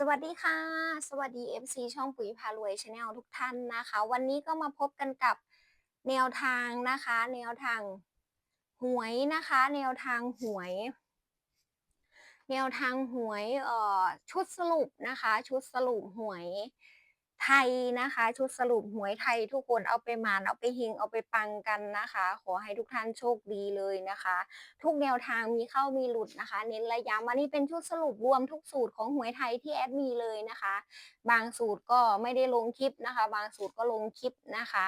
สวัสดีค่ะ สวัสดี FC ช่องปุ๋ยพารวยชาแนลทุกท่านนะคะ วันนี้ก็มาพบกันกับแนวทางนะคะ แนวทางหวยนะคะ แนวทางหวย แนวทางหวยเอ่อชุดสรุปนะคะ ชุดสรุปหวย ไทยนะคะ ชุดสรุปหวยไทยทุกคนเอาไปหมานเอาไปเฮงเอาไปปังกันนะคะ ขอให้ทุกท่านโชคดีเลยนะคะ ทุกแนวทางมีเข้ามีหลุดนะคะ เน้นระยำอันนี้เป็นชุดสรุปรวมทุกสูตรของหวยไทยที่แอดมีเลยนะคะ บางสูตรก็ไม่ได้ลงคลิปนะคะ บางสูตรก็ลงคลิปนะคะ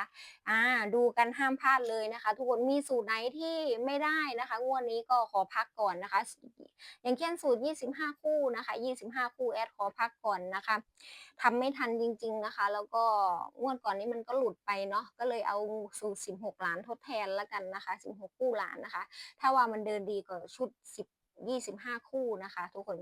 อ่าดูกันห้ามพลาดเลยนะคะ ทุกคนมีสูตรไหนที่ไม่ได้นะคะ งวดนี้ก็ขอพักก่อนนะคะ อย่างเช่นสูตร 25 คู่นะคะ 25 คู่แอดขอพักก่อนนะคะ ทำไม่ทันจริง ๆนะคะ แล้วก็งวดก่อนนี้มันก็หลุดไปเนาะก็เลยเอาสูตร16 ล้านทดแทนแล้วกันนะคะ 16 คู่ล้านนะคะ ถ้าว่ามันเดินดีกว่าชุด 10 25 คู่นะคะ ทุกคน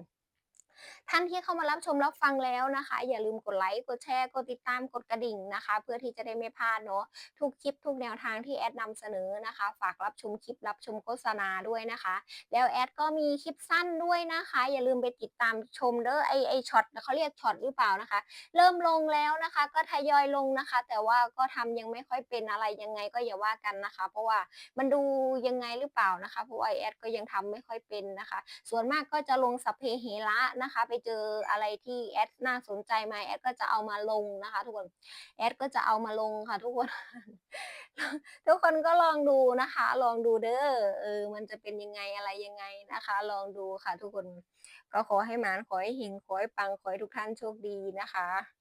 ท่านที่เข้ามารับชมรับฟังแล้วนะคะ อย่าลืมกดไลค์กดแชร์กดติดตามกดกระดิ่งนะคะ เพื่อที่จะได้ไม่พลาดเนาะทุกคลิปทุกแนวทางที่แอดนำเสนอนะคะ ฝากรับชมคลิปรับชมโฆษณาด้วยนะคะ แล้วแอดก็มีคลิปสั้นด้วยนะคะ อย่าลืมไปติดตามชมเด้อไอไอช็อตเขาเรียกช็อตหรือเปล่านะคะ เริ่มลงแล้วนะคะ ก็ทยอยลงนะคะ แต่ว่าก็ทำยังไม่ค่อยเป็นอะไรยังไงก็อย่าว่ากันนะคะ เพราะว่ามันดูยังไงหรือเปล่านะคะเพราะว่าแอดก็ยังทำไม่ค่อยเป็นนะคะ ส่วนมากก็จะลงสัพเพเหระนะคะไปเจออะไรที่แอดน่าสนใจมาแอดก็จะเอามาลงนะคะ ทุกคนแอดก็จะเอามาลงค่ะ ทุกคน ทุกคนก็ลองดูนะคะ ลองดูเด้อเออ มันจะเป็นยังไงอะไรยังไงนะคะ ลองดูค่ะ ทุกคนก็ขอให้หมานขอให้เฮงขอให้ปังขอให้ทุกท่านโชคดีนะคะ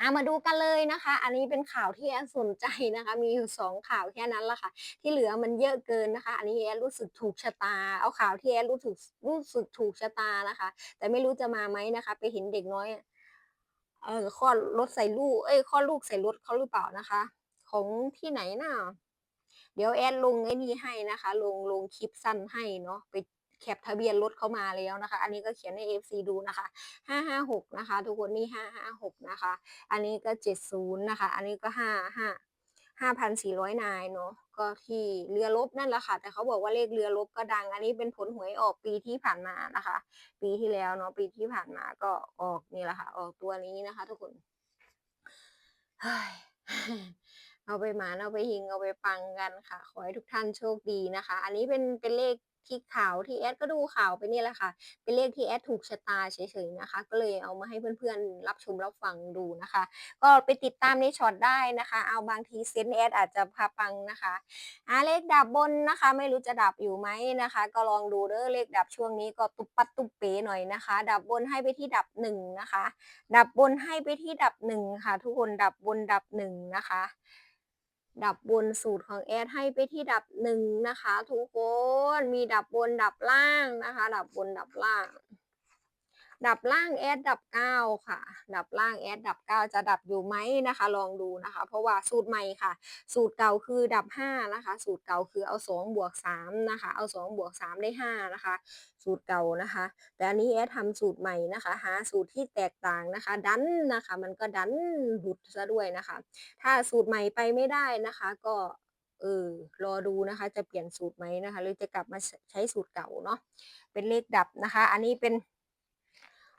อามาดูกันเลยนะคะ อันนี้เป็นข่าวที่แอนสนใจนะคะ มีอยู่สองข่าวแค่นั้นละค่ะ ที่เหลือมันเยอะเกินนะคะ อันนี้แอนรู้สึกถูกชะตา เอาข่าวที่แอนรู้สึกรู้สึกถูกชะตานะคะ แต่ไม่รู้จะมาไหมนะคะ ไปเห็นเด็กน้อย เออคลอรถใส่ลูก เอ้ยคลอลูกใส่รถเขาหรือเปล่านะคะ ของที่ไหนน่ะเดี๋ยวแอนลงไอ้นี่ให้นะคะ ลงลงคลิปสั้นให้เนาะไป แคปทะเบียนรถเขามาแล้วนะคะ อันนี้ก็เขียนใน FC ดูนะคะ 556 นะคะ ทุกคนนี่ 556 นะคะ อันนี้ก็ 70 นะคะ อันนี้ก็ 5 5 5,400 นายเนาะก็ที่เรือรบนั่นแหละค่ะ แต่เขาบอกว่าเลขเรือรบก็ดัง อันนี้เป็นผลหวยออกปีที่ผ่านมานะคะ ปีที่แล้วเนาะปีที่ผ่านมาก็ออกนี่แหละค่ะ ออกตัวนี้นะคะ ทุกคนเฮ้ยเอาไปหมานเอาไปหิงเอาไปปังกันค่ะ ขอให้ทุกท่านโชคดีนะคะ อันนี้เป็นเป็นเลข ที่ข่าวที่แอดก็ดูข่าวไปนี่แหละค่ะ เป็นเลขที่แอดถูกชะตาเฉยๆนะคะ ก็เลยเอามาให้เพื่อนๆรับชมรับฟังดูนะคะ ก็ไปติดตามในช็อตได้นะคะ เอาบางทีเซนแอดอาจจะพาปังนะคะอาเลขดับบนนะคะ ไม่รู้จะดับอยู่ไหมนะคะ ก็ลองดูเด้อเลขดับช่วงนี้ก็ตุบปัดตุบเป๋หน่อยนะคะ ดับบนให้ไปที่ดับหนึ่งนะคะ ดับบนให้ไปที่ดับหนึ่งค่ะ ทุกคนดับบนดับหนึ่งนะคะ ดับบนสูตรของแอดให้ไปที่ดับหนึ่งนะคะ ทุกคน มีดับบนดับล่างนะคะ ดับบนดับล่าง ดับล่างแอดดับเก้าค่ะ ดับล่างแอดดับเก้าจะดับอยู่ไหมนะคะ ลองดูนะคะ เพราะว่าสูตรใหม่ค่ะ สูตรเก่าคือดับห้านะคะ สูตรเก่าคือเอาสองบวกสามนะคะ เอาสองบวกสามได้ห้านะคะ สูตรเก่านะคะ แต่อันนี้แอดทำสูตรใหม่นะคะ หาสูตรที่แตกต่างนะคะ ดันนะคะ มันก็ดันหลุดซะด้วยนะคะ ถ้าสูตรใหม่ไปไม่ได้นะคะ ก็เออรอดูนะคะ จะเปลี่ยนสูตรไหมนะคะ หรือจะกลับมาใช้สูตรเก่าเนาะ เป็นเลขดับนะคะ อันนี้เป็น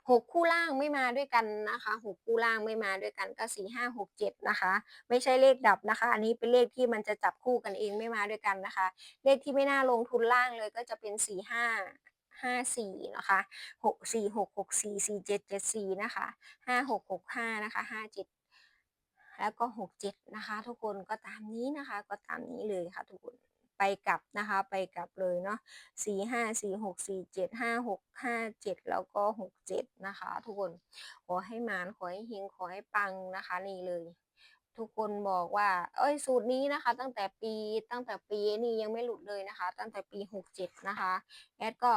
หกคู่ล่างไม่มาด้วยกันนะคะหกคู่ล่างไม่มาด้วยกันก็สี่ห้าหกเจ็ดนะคะ ไม่ใช่เลขดับนะคะ อันนี้เป็นเลขที่มันจะจับคู่กันเองไม่มาด้วยกันนะคะ เลขที่ไม่น่าลงทุนล่างเลยก็จะเป็นสี่ห้าห้าสี่นะคะหกสี่หกหกสี่สี่เจ็ดเจ็ดสี่นะคะห้าหกหกห้านะคะห้าเจ็ดแล้วก็หกเจ็ดนะคะ ทุกคนก็ตามนี้นะคะ ก็ตามนี้เลยค่ะทุกคน ไปกลับนะคะ ไปกลับเลยเนาะสี่ห้าสี่หกสี่เจ็ดห้าหกห้าเจ็ดแล้วก็หกเจ็ดนะคะ ทุกคนขอให้มานขอให้เฮงขอให้ปังนะคะนี่เลย ทุกคนบอกว่า เอ้ยสูตรนี้นะคะ ตั้งแต่ปีตั้งแต่ปีนี้ยังไม่หลุดเลยนะคะ ตั้งแต่ปีหกเจ็ดนะคะแอดก็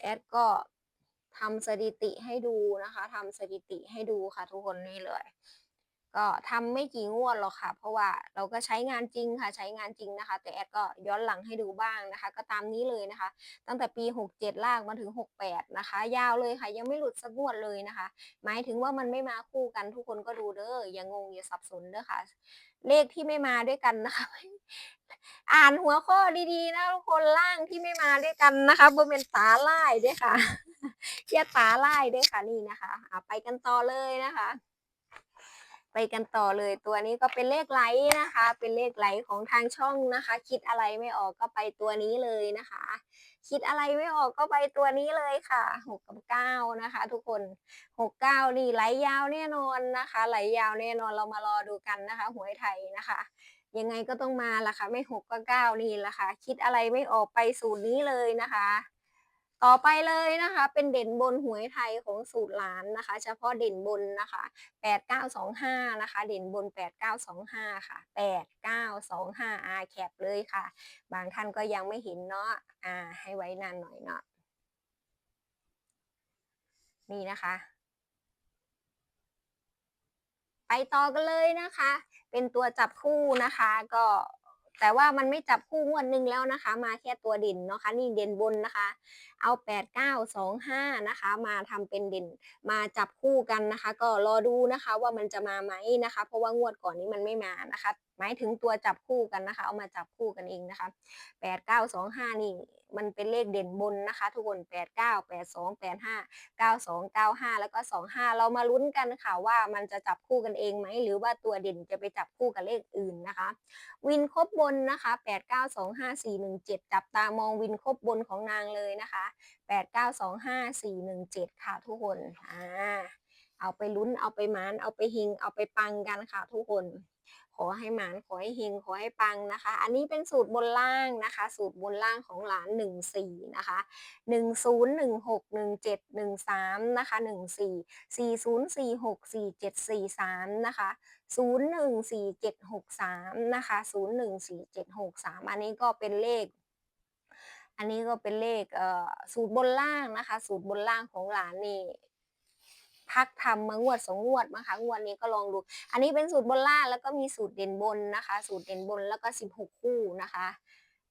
แอดก็ทำสถิติให้ดูนะคะทำสถิติให้ดูค่ะทุกคนนี่เลย ก็ทำไม่กี่งวดหรอกค่ะ เพราะว่าเราก็ใช้งานจริงค่ะ ใช้งานจริงนะคะ แต่แอดก็ย้อนหลังให้ดูบ้างนะคะ ก็ตามนี้เลยนะคะ ตั้งแต่ปี 67 ลากมาถึง 68 นะคะ ยาวเลยค่ะ ยังไม่หลุดสักงวดเลยนะคะ หมายถึงว่ามันไม่มาคู่กันทุกคนก็ดูเด้ออย่างงงอย่าสับสนเด้อค่ะ เลขที่ไม่มาด้วยกันนะคะ อ่านหัวข้อดีๆนะทุกคนล่างที่ไม่มาด้วยกันนะคะบนเป็นตาไล่ด้วยค่ะเทียตาไล่ด้วยค่ะนี่นะคะอะไปกันต่อเลยนะคะ ไปกันต่อเลยตัวนี้ก็เป็นเลขไลท์นะคะ เป็นเลขไลท์ของทางช่องนะคะ คิดอะไรไม่ออกก็ไปตัวนี้เลยนะคะ คิดอะไรไม่ออกก็ไปตัวนี้เลยค่ะหกกับเก้านะคะ ทุกคนหกเก้านี่ไหลยาวแน่นอนนะคะ ไหลยาวแน่นอนเรามารอดูกันนะคะหวยไทยนะคะยังไงก็ต้องมาละค่ะ ไม่หกก็เก้านี่ละค่ะ คิดอะไรไม่ออกไปสูตรนี้เลยนะคะ ต่อไปเลยนะคะ เป็นเด่นบนหวยไทยของสูตรหลานนะคะ เฉพาะเด่นบนนะคะแปดเก้าสองห้านะคะ เด่นบนแปดเก้าสองห้าค่ะแปดเก้าสองห้าอาแคปเลยค่ะ บางท่านก็ยังไม่เห็นเนาะอ่าให้ไว้นานหน่อยเนาะนี่นะคะ ไปต่อกันเลยนะคะ เป็นตัวจับคู่นะคะก็ แต่ว่ามันไม่จับคู่งวดหนึ่งแล้วนะคะ มาแค่ตัวเด่นเนาะคะ นี่เด่นบนนะคะ เอาแปดเก้าสองห้านะคะ มาทำเป็นเด่นมาจับคู่กันนะคะ ก็รอดูนะคะว่ามันจะมาไหมนะคะ เพราะว่างวดก่อนนี้มันไม่มานะคะ หมายถึงตัวจับคู่กันนะคะ เอามาจับคู่กันเองนะคะแปดเก้าสองห้านี่มันเป็นเลขเด่นบนนะคะ ทุกคนแปดเก้าแปดสองแปดห้าเก้าสองเก้าห้าแล้วก็สองห้าเรามาลุ้นกันค่ะว่ามันจะจับคู่กันเองไหมหรือว่าตัวเด่นจะไปจับคู่กับเลขอื่นนะคะ วินครบบนนะคะแปดเก้าสองห้าสี่หนึ่งเจ็ดจับตามองวินครบบนของนางเลยนะคะแปดเก้าสองห้าสี่หนึ่งเจ็ดค่ะทุกคนอ่าเอาไปลุ้นเอาไปหมานเอาไปหิงเอาไปปังกันค่ะทุกคน อให้หมานขอให้เฮงขอให้ปังนะคะ อันนี้เป็นสูตรบนล่างนะคะ สูตรบนล่างของหลานหนึ่งสี่นะคะหนึ่งศูนย์หนึ่งหกหนึ่งเจ็ดหนึ่งสามนะคะหนึ่งสี่สี่ศูนย์สี่หกสี่เจ็ดสี่สามนะคะศูนย์หนึ่งสี่เจ็ดหกสามนะคะศูนย์หนึ่งสี่เจ็ดหกสามอันนี้ก็เป็นเลขอันนี้ก็เป็นเลขเอ่อสูตรบนล่างนะคะ สูตรบนล่างของหลานนี่ พักทำมางวดสองงวดนะคะงวดนี้ก็ลองดู อันนี้เป็นสูตรบนล่างแล้วก็มีสูตรเด่นบนนะคะ สูตรเด่นบนแล้วก็สิบหกคู่นะคะ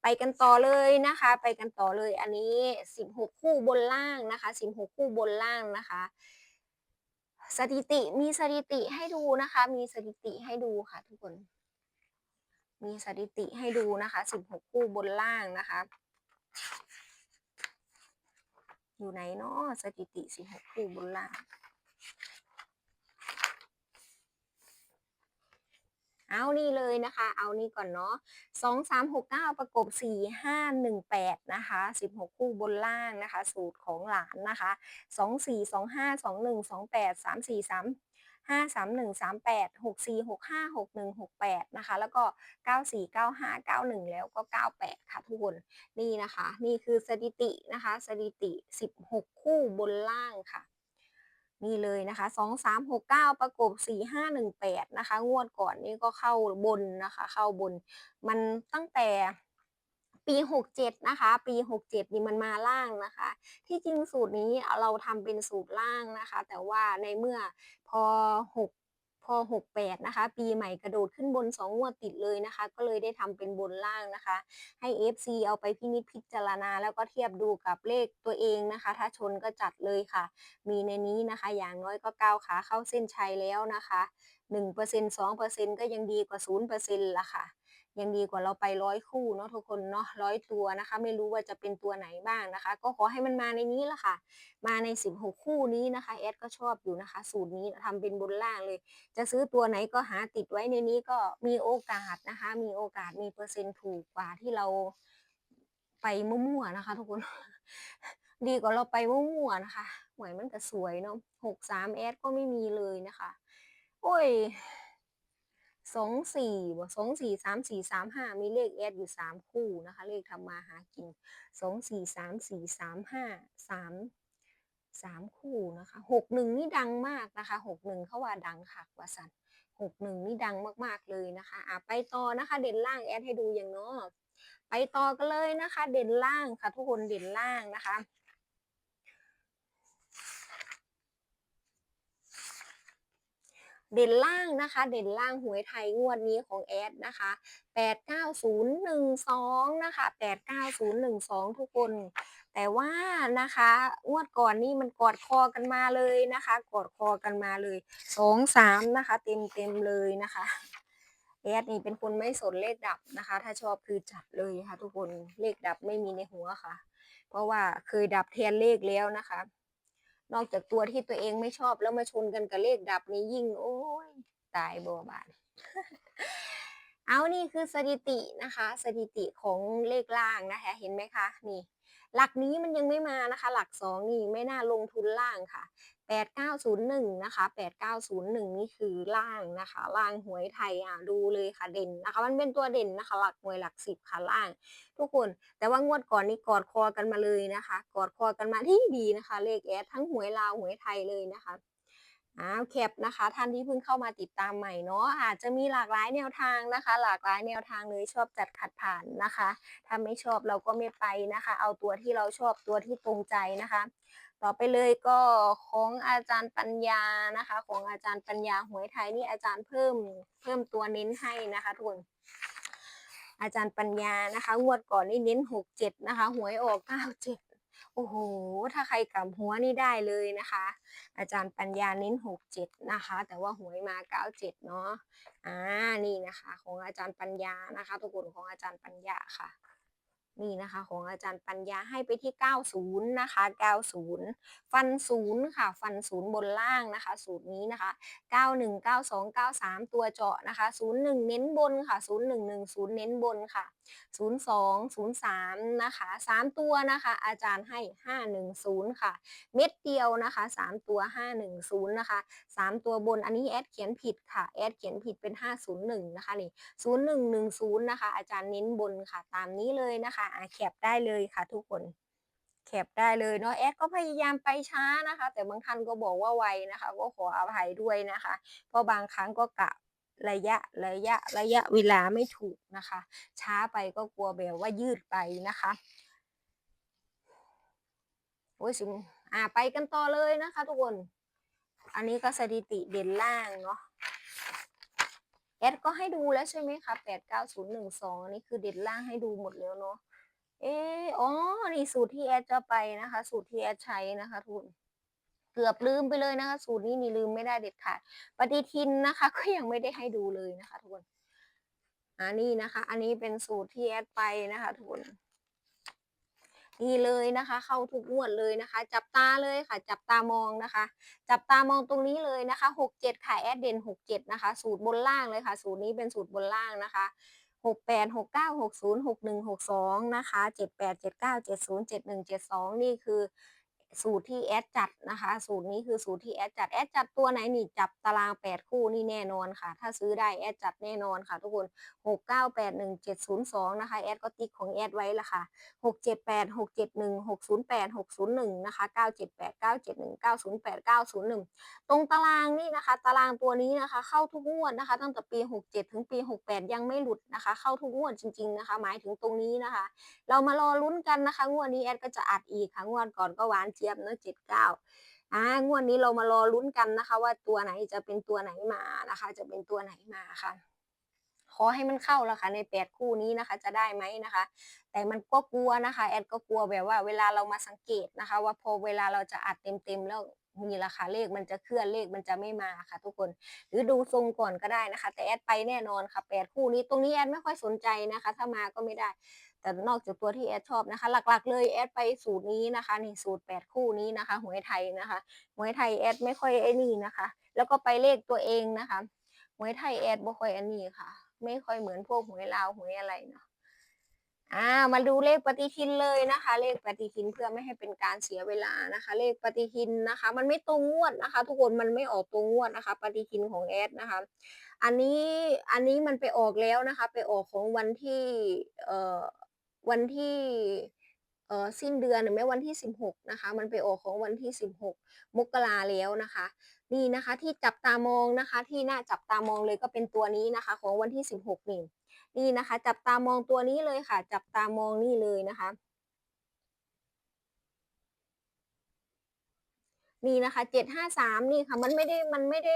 ไปกันต่อเลยนะคะ ไปกันต่อเลยอันนี้สิบหกคู่บนล่างนะคะสิบหกคู่บนล่างนะคะสถิติมีสถิติให้ดูนะคะ มีสถิติให้ดูค่ะ ทุกคน มีสถิติให้ดูนะคะสิบหกคู่บนล่างนะคะ อยู่ไหนเนาะสถิติสิบหกคู่บนล่าง เอานี่เลยนะคะ เอานี่ก่อนเนาะสองสามหกเก้าประกบสี่ห้าหนึ่งแปดนะคะสิบหกคู่บนล่างนะคะ สูตรของหลานนะคะสองสี่สองห้าสองหนึ่งสองแปดสามสี่สามห้าสามหนึ่งสามแปดหกสี่หกห้าหกหนึ่งหกแปดนะคะ แล้วก็เก้าสี่เก้าห้าเก้าหนึ่งแล้วก็เก้าแปดค่ะทุกคนนี่นะคะ นี่คือสถิตินะคะ สถิติสิบหกคู่บนล่างค่ะ นี่เลยนะคะสองสามหกเก้าประกบสี่ห้าหนึ่งแปดนะคะ งวดก่อนนี่ก็เข้าบนนะคะ เข้าบน มันตั้งแต่ปีหกเจ็ดนะคะ ปีหกเจ็ดนี่มันมาล่างนะคะ ที่จริงสูตรนี้เราทำเป็นสูตรล่างนะคะ แต่ว่าในเมื่อพอหก พอหกแปดนะคะ ปีใหม่กระโดดขึ้นบนสองงวดติดเลยนะคะ ก็เลยได้ทำเป็นบนล่างนะคะ ให้ FC เอาไปพินิจพิจารณา แล้วก็เทียบดูกับเลขตัวเองนะคะ ถ้าชนก็จัดเลยค่ะ มีในนี้นะคะ อย่างน้อยก็ก้าวขาเข้าเส้นชัยแล้วนะคะหนึ่งเปอร์เซ็นสองเปอร์เซ็นก็ยังดีกว่าศูนย์เปอร์เซ็นต์ละค่ะ ยังดีกว่าเราไปร้อยคู่เนาะทุกคนเนาะร้อยตัวนะคะ ไม่รู้ว่าจะเป็นตัวไหนบ้างนะคะ ก็ขอให้มันมาในนี้ละค่ะ มาในสิบหกคู่นี้นะคะแอดก็ชอบอยู่นะคะ สูตรนี้ทำเป็นบนล่างเลย จะซื้อตัวไหนก็หาติดไว้ในนี้ก็มีโอกาสนะคะ มีโอกาสมีเปอร์เซ็นต์ถูกกว่าที่เราไปมั่วๆนะคะ ทุกคน ดีกว่าเราไปมั่วๆนะคะหวยมันก็สวยเนาะหกสามแอดก็ไม่มีเลยนะคะ โอ้ย สองสี่บ่สองสี่สามสี่สามห้ามีเลขแอดอยู่สามคู่นะคะ เลขทำมาหากินสองสี่สามสี่สามห้าสามสามคู่นะคะหกหนึ่งนี่ดังมากนะคะหกหนึ่งเขาว่าดังค่ะว่าสันหกหนึ่งนี่ดังมากๆเลยนะคะอะไปต่อนะคะ เด่นล่างแอดให้ดูอย่างเนาะไปต่อกันเลยนะคะ เด่นล่างค่ะ ทุกคนเด่นล่างนะคะ เด่นล่างนะคะ เด่นล่างหวยไทยงวดนี้ของแอดนะคะแปดเก้าศูนย์หนึ่งสองนะคะแปดเก้าศูนย์หนึ่งสองทุกคน แต่ว่านะคะ งวดก่อนนี่มันกอดคอกันมาเลยนะคะ กอดคอกันมาเลยสองสามนะคะ เต็มเต็มเลยนะคะแอดนี่เป็นคนไม่สนเลขดับนะคะ ถ้าชอบคือจัดเลยค่ะ ทุกคน เลขดับไม่มีในหัวค่ะ เพราะว่าเคยดับแทนเลขแล้วนะคะ นอกจากตัวที่ตัวเองไม่ชอบแล้วมาชนกันกับเลขดับนี้ยิ่ง โอ้ยตายบัวบานเอานี่คือสถิตินะคะ สถิติของเลขล่างนะคะ เห็นไหมคะนี่ หลักนี้มันยังไม่มานะคะ หลักสองนี่ไม่น่าลงทุนล่างค่ะ 8901 นะคะ 8901 นี่คือล่างนะคะ ล่างหวยไทยอะดูเลยค่ะเด่นนะคะ มันเป็นตัวเด่นนะคะ หลักหน่วยหลักสิบค่ะล่าง ทุกคน แต่ว่างวดก่อนนี่กอดคอกันมาเลยนะคะ กอดคอกันมาที่ดีนะคะ เลขแอดทั้งหวยลาวหวยไทยเลยนะคะอ้าวแคปนะคะ ท่านที่เพิ่งเข้ามาติดตามใหม่เนาะอาจจะมีหลากหลายแนวทางนะคะ หลากหลายแนวทางเลยชอบจัดขัดผ่านนะคะ ถ้าไม่ชอบเราก็ไม่ไปนะคะ เอาตัวที่เราชอบตัวที่ตรงใจนะคะ ต่อไปเลยก็ของอาจารย์ปัญญานะคะ ของอาจารย์ปัญญาหวยไทยนี่อาจารย์เพิ่มเพิ่มตัวเน้นให้นะคะทุกคนอาจารย์ปัญญานะคะงวดก่อนนี่เน้นหกเจ็ดนะคะ หวยออกเก้าเจ็ดโอ้โห ถ้าใครกลับหัวนี่ได้เลยนะคะ อาจารย์ปัญญาเน้นหกเจ็ดนะคะ แต่ว่าหวยมาเก้าเจ็ดเนาะอ่านี่นะคะ ของอาจารย์ปัญญานะคะทุกคนของอาจารย์ปัญญาค่ะ นี่นะคะ ของอาจารย์ปัญญาให้ไปที่ 90 นะคะ 90 ฟันศูนย์ค่ะ ฟันศูนย์บนล่างนะคะ สูตรนี้นะคะ 91 92 93 ตัวเจาะนะคะ 01 เน้นบนค่ะ 0110 เน้นบนค่ะ02 03 นะคะ 3 ตัวนะคะ อาจารย์ให้ 510 ค่ะ เม็ดเดียวนะคะ 3 ตัว 510 นะคะ 3 ตัวบนอันนี้แอดเขียนผิดค่ะ แอดเขียนผิดเป็น 501 นะคะนี่0110 นะคะ อาจารย์เน้นบนค่ะ ตามนี้เลยนะคะอะแคปได้เลยค่ะทุกคนแคปได้เลยเนาะแอดก็พยายามไปช้านะคะ แต่บางท่านก็บอกว่าไวนะคะ ก็ขออภัยด้วยนะคะ เพราะบางครั้งก็กะ ระยะระยะระยะเวลาไม่ถูกนะคะ ช้าไปก็กลัวแบบว่ายืดไปนะคะโอ้ยสิงอ่าไปกันต่อเลยนะคะทุกคน อันนี้ก็สถิติเด่นล่างเนาะแอดก็ให้ดูแล้วใช่ไหมคะแปดเก้าศูนย์หนึ่งสองนี่คือเด่นล่างให้ดูหมดแล้วเนาะ เอออ๋อ นี่สูตรที่แอดจะไปนะคะ สูตรที่แอดใช้นะคะทุกคน เกือบลืมไปเลยนะคะ สูตรนี้นี่ลืมไม่ได้เด็ดขาดปฏิทินนะคะ ก็ยังไม่ได้ให้ดูเลยนะคะทุกคนอันนี้นะคะ อันนี้เป็นสูตรที่แอดไปนะคะทุกคนนี่เลยนะคะ เข้าทุกงวดเลยนะคะ จับตาเลยค่ะ จับตามองนะคะ จับตามองตรงนี้เลยนะคะหกเจ็ดค่ะแอดเด่นหกเจ็ดนะคะ สูตรบนล่างเลยค่ะ สูตรนี้เป็นสูตรบนล่างนะคะหกแปดหกเก้าหกศูนย์หกหนึ่งหกสองนะคะเจ็ดแปดเจ็ดเก้าเจ็ดศูนย์เจ็ดหนึ่งเจ็ดสองนี่คือ สูตรที่แอดจัดนะคะ สูตรนี้คือสูตรที่แอดจัดแอดจัดตัวไหนนี่จับตารางแปดคู่นี่แน่นอนค่ะ ถ้าซื้อได้แอดจัดแน่นอนค่ะ ทุกคนหกเก้าแปดหนึ่งเจ็ดศูนย์สองนะคะแอดก็ติ๊กของแอดไว้ละค่ะหกเจ็ดแปดหกเจ็ดหนึ่งหกศูนย์แปดหกศูนย์หนึ่งนะคะเก้าเจ็ดแปดเก้าเจ็ดหนึ่งเก้าศูนย์แปดเก้าศูนย์หนึ่งตรงตารางนี่นะคะ ตารางตัวนี้นะคะ เข้าทุกงวดนะคะ ตั้งแต่ปีหกเจ็ดถึงปีหกแปดยังไม่หลุดนะคะ เข้าทุกงวดจริงๆนะคะ หมายถึงตรงนี้นะคะ เรามารอลุ้นกันนะคะ งวดนี้แอดก็จะอัดอีกค่ะงวดก่อนก็หวานจี๊ยบเนอะเจ็ดเก้าอ่างวดนี้เรามารอลุ้นกันนะคะ ว่าตัวไหนจะเป็นตัวไหนมานะคะ จะเป็นตัวไหนมาค่ะขอให้มันเข้าแล้วค่ะในแปดคู่นี้นะคะ จะได้ไหมนะคะ แต่มันก็กลัวนะคะแอดก็กลัวแบบว่าเวลาเรามาสังเกตนะคะ ว่าพอเวลาเราจะอัดเต็มๆแล้วมีราคาเลขมันจะเคลื่อนเลขมันจะไม่มาค่ะ ทุกคนหรือดูทรงก่อนก็ได้นะคะ แต่แอดไปแน่นอนค่ะแปดคู่นี้ตรงนี้แอดไม่ค่อยสนใจนะคะ ถ้ามาก็ไม่ได้ แต่นอกจากตัวที่แอดชอบนะคะ หลักๆ เลยแอดไปสูตรนี้นะคะนี่สูตรแปดคู่นี้นะคะหวยไทยนะคะหวยไทยแอดไม่ค่อยไอ้นี่นะคะ แล้วก็ไปเลขตัวเองนะคะหวยไทยแอดบ่ค่อยอันนี้ค่ะ ไม่ค่อยเหมือนพวกหวยลาวหวยอะไรเนาะอ่ามาดูเลขปฏิทินเลยนะคะ เลขปฏิทินเพื่อไม่ให้เป็นการเสียเวลานะคะ เลขปฏิทินนะคะ มันไม่ตรงงวดนะคะ ทุกคนมันไม่ออกตรงงวดนะคะ ปฏิทินของแอดนะคะ อันนี้อันนี้มันไปออกแล้วนะคะ ไปออกของวันที่เอ่อ วันที่เออสิ้นเดือนหรือไม่วันที่สิบหกนะคะมันไปออกของวันที่สิบหกมกราแล้วนะคะ นี่นะคะที่จับตามองนะคะ ที่น่าจับตามองเลยก็เป็นตัวนี้นะคะ ของวันที่สิบหกนี่นี่นะคะ จับตามองตัวนี้เลยค่ะ จับตามองนี่เลยนะคะ นี่นะคะเจ็ดห้าสามนี่ค่ะมันไม่ได้มันไม่ได้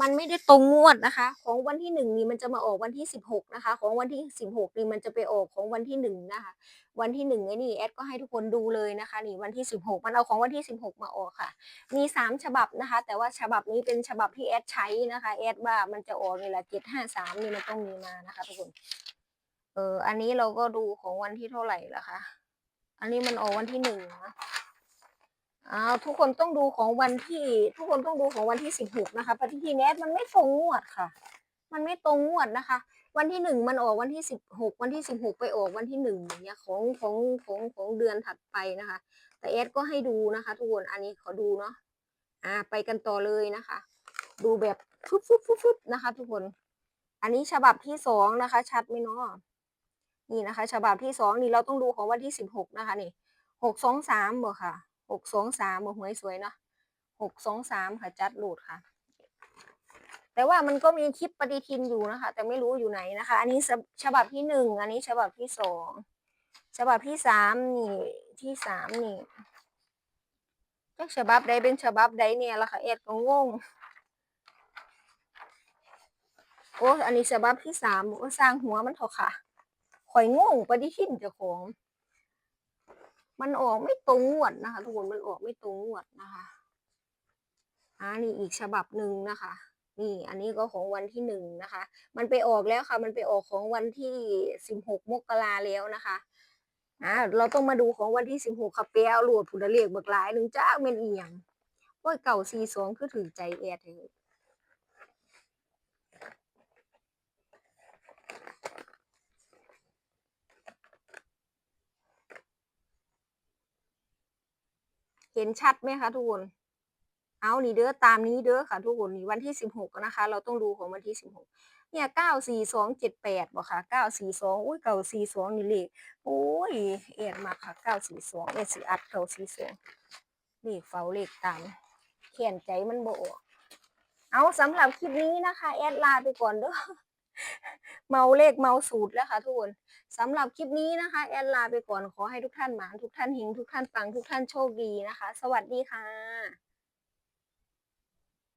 มันไม่ได้ตรงงวดนะคะ ของวันที่หนึ่งนี่มันจะมาออกวันที่สิบหกนะคะ ของวันที่สิบหกนี่มันจะไปออกของวันที่หนึ่งนะคะ วันที่หนึ่งไอ้นี่แอดก็ให้ทุกคนดูเลยนะคะ นี่วันที่สิบหกมันเอาของวันที่สิบหกมาออกค่ะ มีสามฉบับนะคะ แต่ว่าฉบับนี้เป็นฉบับที่แอดใช้นะคะแอดว่ามันจะออกนี่แหละเจ็ดห้าสามนี่มันต้องมีมานะคะ ทุกคนเอออันนี้เราก็ดูของวันที่เท่าไหร่ละคะ อันนี้มันออกวันที่หนึ่งนะ อ้าวทุกคนต้องดูของวันที่ ทุกคนต้องดูของวันที่สิบหกนะคะปฏิทินแอดมันไม่ตรงงวดค่ะ มันไม่ตรงงวดนะคะ วันที่หนึ่งมันออกวันที่สิบหกวันที่สิบหกไปออกวันที่หนึ่งอย่างเงี้ยของของของของเดือนถัดไปนะคะ แต่แอดก็ให้ดูนะคะ ทุกคนอันนี้ขอดูเนาะอ่า ไปกันต่อเลยนะคะ ดูแบบฟึบฟึบฟึบฟึบนะคะ ทุกคน อันนี้ฉบับที่สองนะคะ ชัดไหมเนาะนี่นะคะ ฉบับที่สองนี่เราต้องดูของวันที่สิบหกนะคะ นี่หกสองสามบ่ค่ะ หกสองสามหวยสวยเนาะหกสองสามค่ะจัดหลุดค่ะ แต่ว่ามันก็มีคลิปปฏิทินอยู่นะคะ แต่ไม่รู้อยู่ไหนนะคะ อันนี้ฉบับที่หนึ่งอันนี้ฉบับที่สองฉบับที่สามนี่ที่สามนี่จักฉบับใดเป็นฉบับใดเนี่ยละค่ะเอ็ดก็งงโอ้อันนี้ฉบับที่สามโอ้สร้างหัวมันเถอะค่ะข่อยงงปฏิทินเจ้าของ มันออกไม่ตรงงวดนะคะทุกคนมันออกไม่ตรงงวดนะคะอ่านี่อีกฉบับหนึ่งนะคะ นี่ อันนี้ก็ของวันที่หนึ่งนะคะ มันไปออกแล้วค่ะ มันไปออกของวันที่สิบหกมกราแล้วนะคะอ่าเราต้องมาดูของวันที่สิบหกค่ะเปียวหลดผุดเรียกเบิกหลายหนึ่งจ้าเม็นเอียงโอ้ยเก่าซีสองคือถือใจแอดเลย เห็นชัดไหมคะทุกคน เอานี่เด้อตามนี้เด้อค่ะ ทุกคนนี่วันที่สิบหกนะคะ เราต้องดูของวันที่สิบหกเนี่ยเก้าสี่สองเจ็ดแปดบอกค่ะเก้าสี่สองอุ้ยเก้าสี่สองนี่เลขโอ้ยเอ็ดมากค่ะเก้าสี่สองเอ็ดสิอัดเก้าสี่สองเลขเฝ้าเลขตามเขียนใจมันโบอกเอาสำหรับคลิปนี้นะคะ แอดลาไปก่อนเด้อ เมาเลขเมาสูตรแล้วค่ะทุกคนสำหรับคลิปนี้นะคะ แอนลาไปก่อนขอให้ทุกท่านหมานทุกท่านหิงทุกท่านฟังทุกท่านโชคดีนะคะ สวัสดีค่ะ